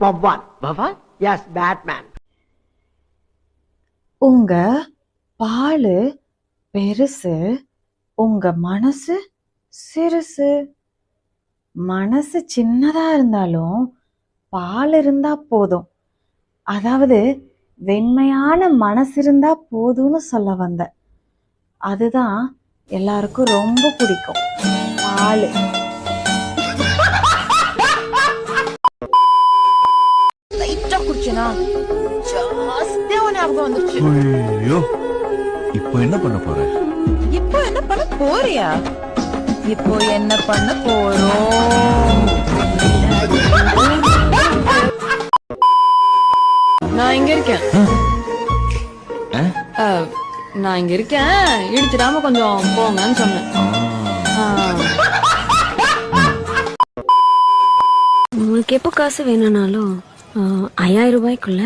Bobban. பவான்? Yes, Batman. உங்க பாலு பெருசு உங்க மனசு சிறுசு. மனசு சின்னதா இருந்தாலும் பால் இருந்தா போதும். அதாவது வெண்மையான மனசு இருந்தா போதும்னு சொல்ல வந்த அதுதான் எல்லாருக்கும் ரொம்ப பிடிக்கும். பால். குடிச்சனா ஜாஸ்தியா ஞாபகம் வந்துருச்சு. ஐயோ இப்போ என்ன பண்ண போற? இப்போ என்ன பண்ண போறியா? இப்போ என்ன பண்ண போறோம் நான் இங்க இருக்கேன். நான் இங்க இருக்கேன். இடிச்சிடாம கொஞ்சம் போங்கன்னு சொன்னேன். உங்களுக்கு எப்போ காசு வேணும்னாலும் ஐயாயிரம் ரூபாய்க்குள்ள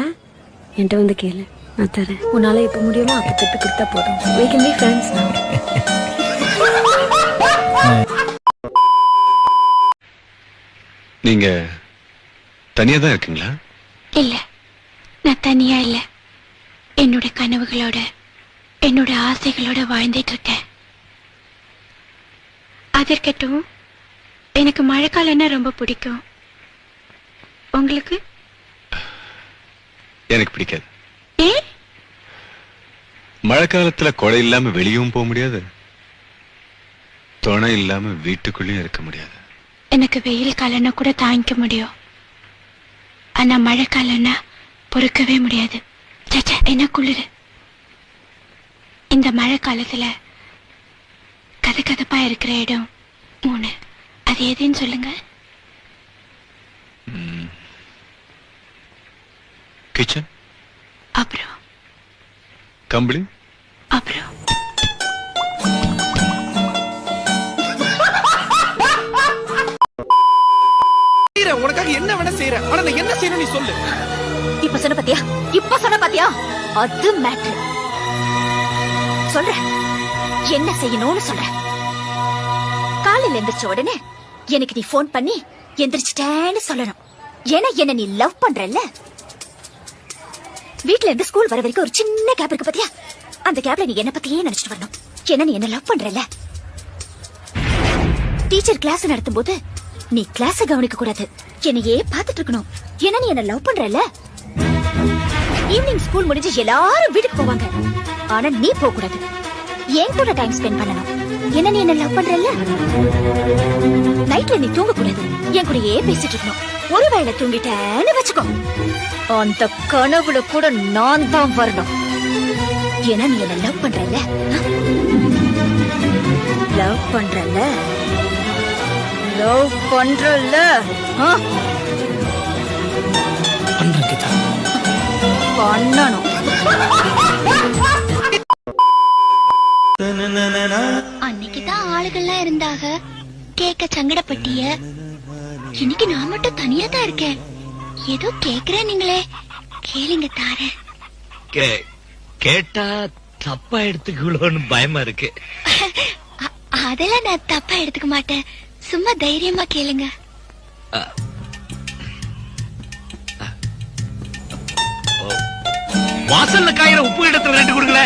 என்கிட்ட வந்து கேளு. நான் தரேன். உன்னால எப்போ முடியுமோ அப்போ திருப்பி கொடுத்தா போதும். We can be friends now. நீங்க தனியா தான் இருக்கீங்களா? இல்ல. நான் தனியா இல்ல. என்னோட கனவுகளோட என்னோட ஆசைகளோட வாழ்ந்துட்டு இருக்கேன். அது இருக்கட்டும் எனக்கு மழைக்காலம்னா ரொம்ப பிடிக்கும். உங்களுக்கு? எனக்கு பிடிக்காது. மழை காலத்துல கொடை இல்லாம வெளியவும் போக முடியாது. துணை இல்லாம வீட்டுக்குள்ளேயும் இருக்க முடியாது. எனக்கு வெயில் காலம்னா கூட தாங்கிக்க முடியும். ஆனா மழை காலம்னா பொறுக்கவே முடியாது. என்ன குளிரு? இந்த மழை காலத்துல கதகதப்பா இருக்கிற இடம் மூணு. அது எதுன்னு சொல்லுங்க. கிச்சன் அப்புறம் கம்பளி அப்புறம் உனக்காக என்ன வேணா செய்யறேன் ஆனா நான் என்ன செய்யணும் நீ சொல்லு. இப்ப சொன்ன பாத்தியா? இப்ப சொன்ன பாத்தியா? அது மேட்ரு சொல்றேன் என்ன செய்யணும்னு சொல்றேன் காலையில எந்திரிச்ச உடனே எனக்கு நீ ஃபோன் பண்ணி எந்திரிச்சிட்டேன்னு சொல்லணும். ஏன்னா என்ன நீ லவ் பண்றல்ல. வீட்ல இருந்து ஸ்கூல் வர வரைக்கும் ஒரு சின்ன கேப் இருக்கு பாத்தியா? அந்த கேப்ல நீ என்ன பத்தியே நினைச்சிட்டு வரணும். ஏன்னா நீ என்ன லவ் பண்றல டீச்சர் கிளாஸ் நடத்தும் போது நீ கிளாஸ் கவனிக்க கூடாது. என்னையே பாத்துட்டு இருக்கணும். ஏன்னா நீ என்ன லவ் பண்றல ஈவினிங் ஸ்கூல் முடிஞ்சு எல்லாரும் வீட்டுக்கு போவாங்க. ஆனா நீ போக கூடாது. என் கூட டைம் ஸ்பெண்ட் பண்ணணும். என்ன நீ என்ன லவ் பண்றல நைட்ல நீ தூங்க கூடாது. என் கூடயே பேசிட்டு இருக்கணும். ஒருவேளை தூங்கிட்டேன்னு வச்சுக்கோ. அந்த கனவுல கூட நான் தான் வரணும். ஏன்னா நீ என்ன லவ் பண்றல்ல? லவ் பண்றல்ல? லவ் பண்றல்ல? ஆ? பண்ணணும். அன்னைக்கு தான் ஆளுகள்லாம் இருந்தாக கேட்க சங்கடப்பட்டிய. இன்னைக்கு நான் மட்டும் தனியா தான் இருக்கேன். ஏதோ கேக்குறேன் நீங்களே. கேளுங்க தாரேன் கே- கேட்டா தப்பா எடுத்துக்கணும்னு பயமா இருக்கு. அதெல்லாம் நான் தப்பா எடுத்துக்க மாட்டேன். சும்மா தைரியமா கேளுங்க. வாசல்ல காயிற உப்பு இடத்துல ரெண்டு கொடுக்கல